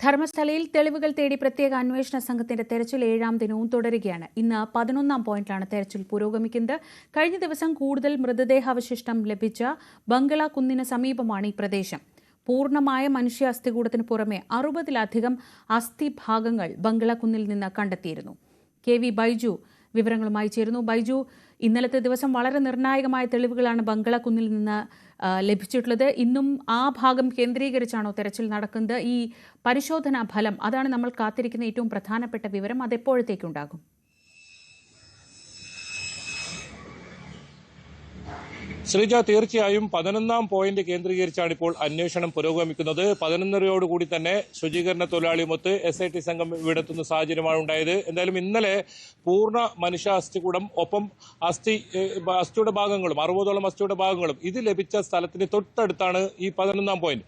ധർമ്മസ്ഥലയിൽ തെളിവുകൾ തേടി പ്രത്യേക അന്വേഷണ സംഘത്തിന്റെ തെരച്ചിൽ ഏഴാം ദിനവും തുടരുകയാണ്. ഇന്ന് പതിനൊന്നാം പോയിന്റിലാണ് തെരച്ചിൽ പുരോഗമിക്കുന്നത്. കഴിഞ്ഞ ദിവസം കൂടുതൽ മൃതദേഹാവശിഷ്ടം ലഭിച്ച ബംഗള കുന്നിന് സമീപമാണ് ഈ പ്രദേശം. പൂർണമായ മനുഷ്യ അസ്ഥികൂടത്തിന് പുറമെ അറുപതിലധികം അസ്ഥിഭാഗങ്ങൾ ഭാഗങ്ങൾ കുന്നിൽ നിന്ന് കണ്ടെത്തിയിരുന്നു. കെ വി ബൈജു വിവരങ്ങളുമായി ചേരുന്നു. ബൈജു ഇന്നലത്തെ ദിവസം വളരെ നിർണായകമായ തെളിവുകളാണ് ബംഗളക്കുന്നിൽ നിന്ന് ലഭിച്ചിട്ടുള്ളത്. ഇന്നും ആ ഭാഗം കേന്ദ്രീകരിച്ചാണോ തെരച്ചിൽ നടക്കുന്നത്? ഈ പരിശോധനാ ഫലം അതാണ് നമ്മൾ കാത്തിരിക്കുന്ന ഏറ്റവും പ്രധാനപ്പെട്ട വിവരം അതെപ്പോഴത്തേക്കുണ്ടാകും? ശ്രീജ തീർച്ചയായും പതിനൊന്നാം പോയിന്റ് കേന്ദ്രീകരിച്ചാണ് ഇപ്പോൾ അന്വേഷണം പുരോഗമിക്കുന്നത്. പതിനൊന്നരയോടുകൂടി തന്നെ ശുചീകരണ തൊഴിലാളിയുമൊത്ത് എസ് ഐ ടി സംഘം ഇവിടെത്തുന്ന സാഹചര്യമാണ് ഉണ്ടായത്. എന്തായാലും ഇന്നലെ പൂർണ മനുഷ്യ അസ്ഥികൂടം ഒപ്പം അസ്ഥി അസ്ഥിയുടെ ഭാഗങ്ങളും അറുപതോളം അസ്ഥിയുടെ ഭാഗങ്ങളും ഇത് ലഭിച്ച സ്ഥലത്തിന് തൊട്ടടുത്താണ് ഈ പതിനൊന്നാം പോയിന്റ്.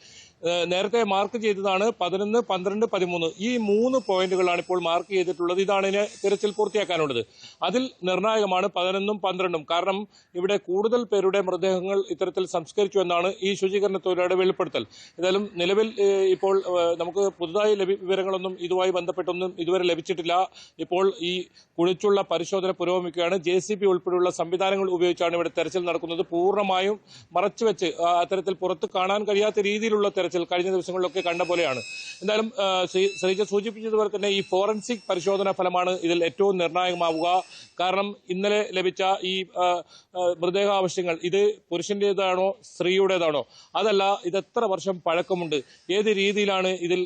നേരത്തെ മാർക്ക് ചെയ്തതാണ് പതിനൊന്ന് പന്ത്രണ്ട് പതിമൂന്ന്. ഈ മൂന്ന് പോയിന്റുകളാണ് ഇപ്പോൾ മാർക്ക് ചെയ്തിട്ടുള്ളത്. ഇതാണ് ഇതിനെ തിരച്ചിൽ പൂർത്തിയാക്കാനുള്ളത്. അതിൽ നിർണായകമാണ് പതിനൊന്നും പന്ത്രണ്ടും. കാരണം ഇവിടെ കൂടുതൽ പേരുടെ മൃതദേഹങ്ങൾ ഇത്തരത്തിൽ സംസ്കരിച്ചു എന്നാണ് ഈ ശുചീകരണ തൊഴിലാളിയുടെ വെളിപ്പെടുത്തൽ. ഏതായാലും നിലവിൽ ഇപ്പോൾ നമുക്ക് പുതുതായി വിവരങ്ങളൊന്നും ഇതുമായി ബന്ധപ്പെട്ടൊന്നും ഇതുവരെ ലഭിച്ചിട്ടില്ല. ഇപ്പോൾ ഈ കുഴിച്ചുള്ള പരിശോധന പുരോഗമിക്കുകയാണ്. ജെ സി ബി ഉൾപ്പെടെയുള്ള സംവിധാനങ്ങൾ ഉപയോഗിച്ചാണ് ഇവിടെ തെരച്ചിൽ നടക്കുന്നത്. പൂർണമായും മറച്ചുവെച്ച് അത്തരത്തിൽ പുറത്ത് കാണാൻ കഴിയാത്ത രീതിയിലുള്ള തെരച്ചിൽ കഴിഞ്ഞ ദിവസങ്ങളിലൊക്കെ കണ്ട പോലെയാണ്. എന്തായാലും ശ്രീജ സൂചിപ്പിച്ചതുപോലെ തന്നെ ഈ ഫോറൻസിക് പരിശോധനാ ഫലമാണ് ഇതിൽ ഏറ്റവും നിർണായകമാവുക. കാരണം ഇന്നലെ ലഭിച്ച ഈ മൃതദേഹാവശ്യങ്ങൾ ഇത് പുരുഷന്റേതാണോ സ്ത്രീയുടേതാണോ? അതല്ല ഇത് എത്ര വർഷം പഴക്കമുണ്ട്? ഏത് രീതിയിലാണ് ഇതിൽ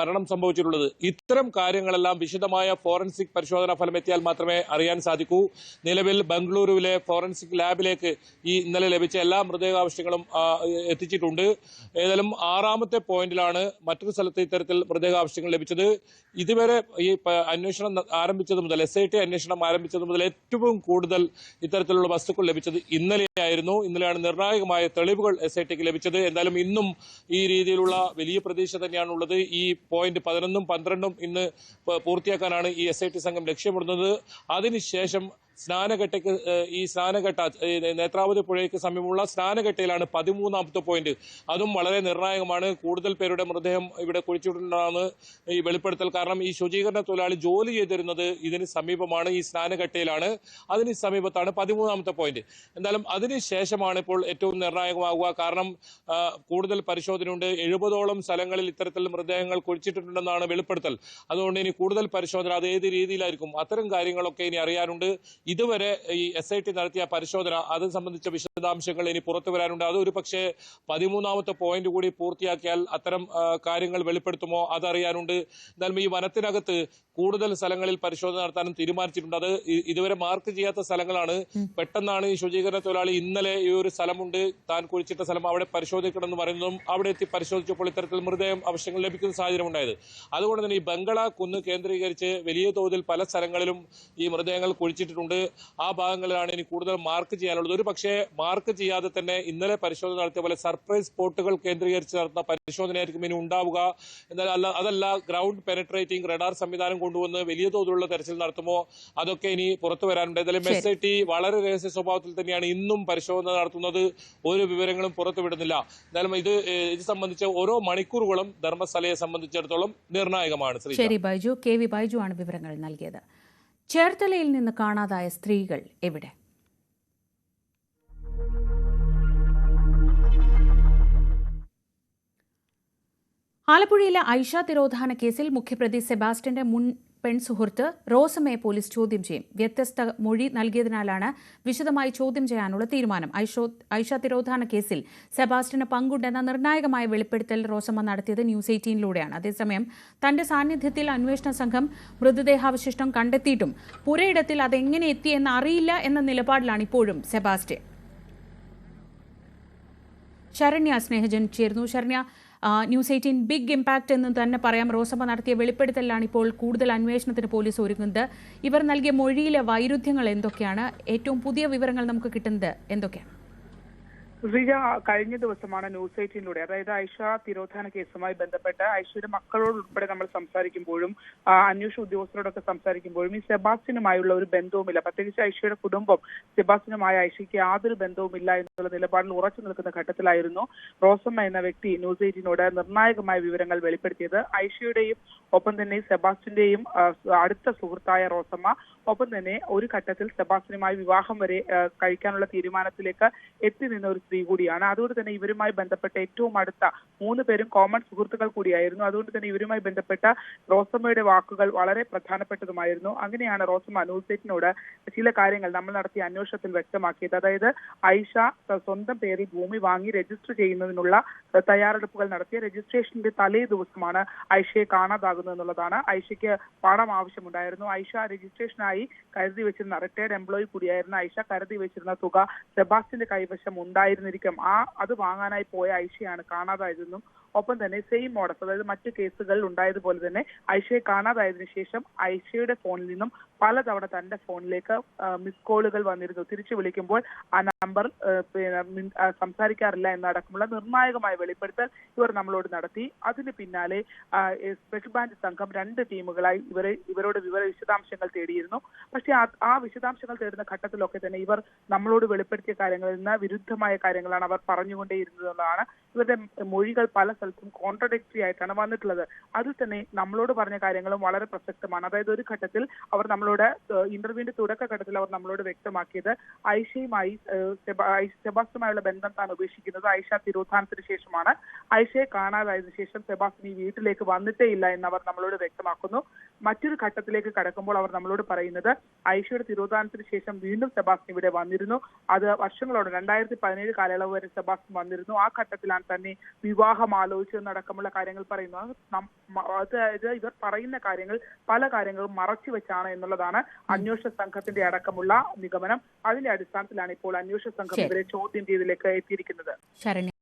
മരണം സംഭവിച്ചിട്ടുള്ളത്? ഇത്തരം കാര്യങ്ങളെല്ലാം വിശദമായ ഫോറൻസിക് പരിശോധനാ ഫലം എത്തിയാൽ മാത്രമേ അറിയാൻ സാധിക്കൂ. നിലവിൽ ബംഗളൂരുവിലെ ഫോറൻസിക് ലാബിലേക്ക് ഈ ഇന്നലെ ലഭിച്ച എല്ലാ മൃതദേഹാവശ്യങ്ങളും എത്തിച്ചിട്ടുണ്ട്. ഏതായാലും ആറാമത്തെ പോയിന്റിലാണ് മറ്റൊരു സ്ഥലത്ത് ഇത്തരത്തിൽ മൃതദേഹാവശ്യങ്ങൾ ലഭിച്ചത്. ഇതുവരെ ഈ അന്വേഷണം ആരംഭിച്ചത് മുതൽ എസ് ഐ ടി അന്വേഷണം ആരംഭിച്ചത് മുതൽ ഏറ്റവും കൂടുതൽ ഇത്തരത്തിലുള്ള വസ്തുക്കൾ ലഭിച്ചത് ഇന്നലെയായിരുന്നു. ഇന്നലെയാണ് നിർണായകമായ തെളിവുകൾ എസ് ഐ ടിക്ക് ലഭിച്ചത്. എന്തായാലും ഇന്നും ഈ രീതിയിലുള്ള വലിയ പ്രതീക്ഷ തന്നെയാണുള്ളത്. ഈ പോയിന്റ് പതിനൊന്നും പന്ത്രണ്ടും ഇന്ന് പൂർത്തിയാക്കാനാണ് ഈ എസ് ഐ ടി സംഘം ലക്ഷ്യമിടുന്നത്. അതിനുശേഷം സ്നാനഘട്ടയ്ക്ക് ഈ സ്നാനഘട്ട നേത്രാവതി പുഴയ്ക്ക് സമീപമുള്ള സ്നാനഘട്ടയിലാണ് പതിമൂന്നാമത്തെ പോയിന്റ് അതും വളരെ നിർണായകമാണ്. കൂടുതൽ പേരുടെ മൃതദേഹം ഇവിടെ കുഴിച്ചിട്ടുണ്ടെന്നാണ് ഈ വെളിപ്പെടുത്തൽ. കാരണം ഈ ശുചീകരണ തൊഴിലാളി ജോലി ചെയ്തിരുന്നത് ഇതിന് സമീപമാണ് ഈ സ്നാനഘട്ടയിലാണ്. അതിന് സമീപത്താണ് പതിമൂന്നാമത്തെ പോയിന്റ് എന്തായാലും അതിനുശേഷമാണ് ഇപ്പോൾ ഏറ്റവും നിർണായകമാകുക. കാരണം കൂടുതൽ പരിശോധനയുണ്ട്. എഴുപതോളം സ്ഥലങ്ങളിൽ ഇത്തരത്തിൽ മൃതദേഹങ്ങൾ കുഴിച്ചിട്ടുണ്ടെന്നാണ് വെളിപ്പെടുത്തൽ. അതുകൊണ്ട് ഇനി കൂടുതൽ പരിശോധന അത് ഏത് രീതിയിലായിരിക്കും? അത്തരം കാര്യങ്ങളൊക്കെ ഇനി അറിയാനുണ്ട്. ഇതുവരെ ഈ എസ് ഐ ടി നടത്തിയ പരിശോധന അത് സംബന്ധിച്ച വിശദാംശങ്ങൾ ഇനി പുറത്തു വരാനുണ്ട്. അത് ഒരു പക്ഷേ പതിമൂന്നാമത്തെ പോയിന്റ് കൂടി പൂർത്തിയാക്കിയാൽ അത്തരം കാര്യങ്ങൾ വെളിപ്പെടുത്തുമോ അതറിയാനുണ്ട്. എന്നാലും ഈ വനത്തിനകത്ത് കൂടുതൽ സ്ഥലങ്ങളിൽ പരിശോധന നടത്താനും തീരുമാനിച്ചിട്ടുണ്ട്. അത് ഇതുവരെ മാർക്ക് ചെയ്യാത്ത സ്ഥലങ്ങളാണ്. പെട്ടെന്നാണ് ഈ ശുചീകരണ തൊഴിലാളി ഇന്നലെ ഈ ഒരു സ്ഥലമുണ്ട്. താൻ കുഴിച്ചിട്ട സ്ഥലം അവിടെ പരിശോധിക്കണം എന്ന് പറയുന്നതും അവിടെ എത്തി പരിശോധിച്ചപ്പോൾ ഇത്തരത്തിൽ മൃതദേഹം അവശ്യങ്ങൾ ലഭിക്കുന്ന സാഹചര്യം ഉണ്ടായത് അതുകൊണ്ട് തന്നെ ഈ ബംഗള കുന്ന് കേന്ദ്രീകരിച്ച് വലിയ തോതിൽ പല സ്ഥലങ്ങളിലും ഈ മൃതദേഹങ്ങൾ കുഴിച്ചിട്ടിട്ടുണ്ട് ആ ഭാഗങ്ങളിലാണ് ഇനി കൂടുതൽ മാർക്ക് ചെയ്യാനുള്ളത്. ഒരു പക്ഷേ മാർക്ക് ചെയ്യാതെ തന്നെ ഇന്നലെ പരിശോധന നടത്തിയ പോലെ സർപ്രൈസ് സ്പോട്ടുകൾ കേന്ദ്രീകരിച്ച് നടത്തുന്ന പരിശോധനയായിരിക്കും ഇനി ഉണ്ടാവുക. എന്നാൽ അല്ല അതല്ല ഗ്രൗണ്ട് പെനട്രേറ്റിംഗ് റഡാർ സംവിധാനം കൊണ്ടുവന്ന് വലിയ തോതിലുള്ള തെരച്ചിൽ നടത്തുമോ? അതൊക്കെ ഇനി പുറത്തു വരാനുണ്ട്. എന്തായാലും എസ് ഐ ടി വളരെ രഹസ്യ സ്വഭാവത്തിൽ തന്നെയാണ് ഇന്നും പരിശോധന നടത്തുന്നത്. ഒരു വിവരങ്ങളും പുറത്തുവിടുന്നില്ല എന്നാലും ഇത് ഇത് സംബന്ധിച്ച ഓരോ മണിക്കൂറുകളും ധർമ്മസ്ഥലയെ സംബന്ധിച്ചിടത്തോളം നിർണായകമാണ് ശരി ബൈജു. കെ വി ബൈജു ആണ് വിവരങ്ങൾ നൽകിയത്. ചേർത്തലയിൽ നിന്ന് കാണാതായ സ്ത്രീകൾ എവിടെ? ആലപ്പുഴയിലെ ഐഷ തിരോധാന കേസിൽ മുഖ്യപ്രതി സെബാസ്റ്റ്യന്റെ മുൻ പെൺസുഹൃത്ത് റോസമ്മയെ പോലീസ് ചോദ്യം ചെയ്യും. വ്യത്യസ്ത മൊഴി നൽകിയതിനാലാണ് വിശദമായി ചോദ്യം ചെയ്യാനുള്ള തീരുമാനം. ഐഷോ തിരോധാന കേസിൽ സെബാസ്റ്റ്യന് പങ്കുണ്ടെന്ന നിർണായകമായ വെളിപ്പെടുത്തൽ റോസമ്മ നടത്തിയത് ന്യൂസ് എയ്റ്റീനിലൂടെയാണ്. അതേസമയം തന്റെ സാന്നിധ്യത്തിൽ അന്വേഷണ സംഘം മൃതദേഹാവശിഷ്ടം കണ്ടെത്തിയിട്ടും പുരയിടത്തിൽ അതെങ്ങനെ എത്തിയെന്ന് അറിയില്ല എന്ന നിലപാടിലാണ് ഇപ്പോഴും സെബാസ്റ്റ്യൻ. ശരണ്യ സ്നേഹജൻ ചേർന്നു Saranya News eighteen big impact എന്ന് തന്നെ പറയാം. റോസമ്മ നടത്തിയ വെളിപ്പെടുത്തലാണ് ഇപ്പോൾ കൂടുതൽ അന്വേഷണത്തിന് പോലീസ് ഒരുങ്ങുന്നത്. ഇവർ നൽകിയ മൊഴിയിലെ വൈരുദ്ധ്യങ്ങൾ എന്തൊക്കെയാണ്? ഏറ്റവും പുതിയ വിവരങ്ങൾ നമുക്ക് കിട്ടുന്നത് എന്തൊക്കെയാണ്? ശ്രീജ കഴിഞ്ഞ ദിവസമാണ് ന്യൂസ് എയ്റ്റീനിലൂടെ അതായത് ഐഷ തിരോധാന കേസുമായി ബന്ധപ്പെട്ട് ഐഷയുടെ മക്കളോട് ഉൾപ്പെടെ നമ്മൾ സംസാരിക്കുമ്പോഴും അന്വേഷണ ഉദ്യോഗസ്ഥരോടൊക്കെ സംസാരിക്കുമ്പോഴും ഈ സെബാസ്റ്റിനുമായുള്ള ഒരു ബന്ധവുമില്ല. പ്രത്യേകിച്ച് ഐഷയുടെ കുടുംബം സെബാസ്റ്റിനുമായ ഐഷയ്ക്ക് യാതൊരു ബന്ധവുമില്ല എന്നുള്ള നിലപാടിൽ ഉറച്ചു നിൽക്കുന്ന ഘട്ടത്തിലായിരുന്നു റോസമ്മ എന്ന വ്യക്തി ന്യൂസ് എയ്റ്റീനോട് നിർണായകമായ വിവരങ്ങൾ വെളിപ്പെടുത്തിയത്. ഐഷയുടെയും ഒപ്പം തന്നെ സെബാസ്റ്റിന്റെയും അടുത്ത സുഹൃത്തായ റോസമ്മ ഒപ്പം തന്നെ ഒരു ഘട്ടത്തിൽ സെബാസ്റ്റിനുമായി വിവാഹം വരെ കഴിക്കാനുള്ള തീരുമാനത്തിലേക്ക് എത്തി നിന്ന ഒരു സ്ത്രീ കൂടിയാണ്. അതുകൊണ്ട് തന്നെ ഇവരുമായി ബന്ധപ്പെട്ട ഏറ്റവും അടുത്ത മൂന്ന് പേരും കോമൺ സുഹൃത്തുക്കൾ കൂടിയായിരുന്നു. അതുകൊണ്ട് തന്നെ ഇവരുമായി ബന്ധപ്പെട്ട റോസമ്മയുടെ വാക്കുകൾ വളരെ പ്രധാനപ്പെട്ടതുമായിരുന്നു. അങ്ങനെയാണ് റോസമ്മ അനൂസേറ്റിനോട് ചില കാര്യങ്ങൾ നമ്മൾ നടത്തിയ അന്വേഷണത്തിൽ വ്യക്തമാക്കിയത്. അതായത് ഐഷ സ്വന്തം പേരിൽ ഭൂമി വാങ്ങി രജിസ്റ്റർ ചെയ്യുന്നതിനുള്ള തയ്യാറെടുപ്പുകൾ നടത്തിയ രജിസ്ട്രേഷന്റെ തലേ ദിവസമാണ് ഐഷയെ കാണാതാകുന്നത് എന്നുള്ളതാണ്. ഐഷയ്ക്ക് പണം ആവശ്യമുണ്ടായിരുന്നു. ഐഷ രജിസ്ട്രേഷനായി കരുതി വെച്ചിരുന്ന റിട്ടയർഡ് എംപ്ലോയി കൂടിയായിരുന്ന ഐഷ കരുതി വെച്ചിരുന്ന തുക സെബാസ്റ്റിന്റെ കൈവശം ഉണ്ടായിരുന്നിരിക്കും ആ അത് വാങ്ങാനായി പോയ ഐഷയാണ് കാണാതായതെന്നും ഒപ്പം തന്നെ സെയിം മോഡസ് അതായത് മറ്റു കേസുകളിൽ ഉണ്ടായതുപോലെ തന്നെ ഐഷയെ കാണാതായതിനു ശേഷം ഐഷയുടെ ഫോണിൽ നിന്നും പലതവണ തന്റെ ഫോണിലേക്ക് മിസ് കോളുകൾ വന്നിരുന്നു. തിരിച്ചു വിളിക്കുമ്പോൾ ആ നമ്പർ സംസാരിക്കാറില്ല എന്നടക്കമുള്ള നിർണായകമായ വെളിപ്പെടുത്തൽ ഇവർ നമ്മളോട് നടത്തി. അതിന് പിന്നാലെ സ്പെഷ്യൽ ബ്രാഞ്ച് സംഘം രണ്ട് ടീമുകളായി ഇവരെ ഇവരോട് വിവര വിശദാംശങ്ങൾ തേടിയിരുന്നു. പക്ഷേ ആ- വിശദാംശങ്ങൾ തേടുന്ന ഘട്ടത്തിലൊക്കെ തന്നെ ഇവർ നമ്മളോട് വെളിപ്പെടുത്തിയ കാര്യങ്ങളിൽ നിന്ന് വിരുദ്ധമായ കാര്യങ്ങളാണ് അവർ പറഞ്ഞുകൊണ്ടേയിരുന്നത് എന്നുള്ളതാണ് ഇവരുടെ മൊഴികൾ പല സ്ഥലത്തും കോൺട്രഡിക്ടറി ആയിട്ടാണ് വന്നിട്ടുള്ളത്. അതിൽ തന്നെ നമ്മളോട് പറഞ്ഞ കാര്യങ്ങളും വളരെ പ്രസക്തമാണ്. അതായത് ഒരു ഘട്ടത്തിൽ അവർ നമ്മളോട് ഇന്റർവ്യൂവിന്റെ തുടക്കഘട്ടത്തിൽ അവർ നമ്മളോട് വ്യക്തമാക്കിയത് ഐഷയുമായി സെബാസ്റ്റുമായുള്ള ബന്ധം താൻ ഉപേക്ഷിക്കുന്നത് ഐഷ തിരോധാനത്തിന് ശേഷമാണ്. ഐഷയെ കാണാതായതിനു ശേഷം സെബാസ്റ്റിൻ ഈ വീട്ടിലേക്ക് വന്നിട്ടേ ഇല്ല എന്ന് അവർ നമ്മളോട് വ്യക്തമാക്കുന്നു. മറ്റൊരു ഘട്ടത്തിലേക്ക് കടക്കുമ്പോൾ അവർ നമ്മളോട് പറയുന്നത് ഐഷയുടെ തിരോധാനത്തിന് ശേഷം വീണ്ടും സെബാസ്റ്റിൻ ഇവിടെ വന്നിരുന്നു. അത് വർഷങ്ങളോട് രണ്ടായിരത്തി പതിനേഴ് കാലയളവ് വരെ സെബാസ്റ്റിൻ വന്നിരുന്നു. ആ ഘട്ടത്തിലാണ് തന്നെ വിവാഹം ആലോചിച്ചതെന്നടക്കമുള്ള കാര്യങ്ങൾ പറയുന്നു. അത് അതായത് ഇവർ പറയുന്ന കാര്യങ്ങൾ പല കാര്യങ്ങളും മറച്ചു വെച്ചാണ് എന്നുള്ളതാണ് അന്വേഷണ സംഘത്തിന്റെ അടക്കമുള്ള നിഗമനം. അതിന്റെ അടിസ്ഥാനത്തിലാണ് ഇപ്പോൾ അന്വേഷണ സംഘം. ഇവരെ ചോദ്യം ചെയ്തിലേക്ക് എത്തിയിരിക്കുന്നത്.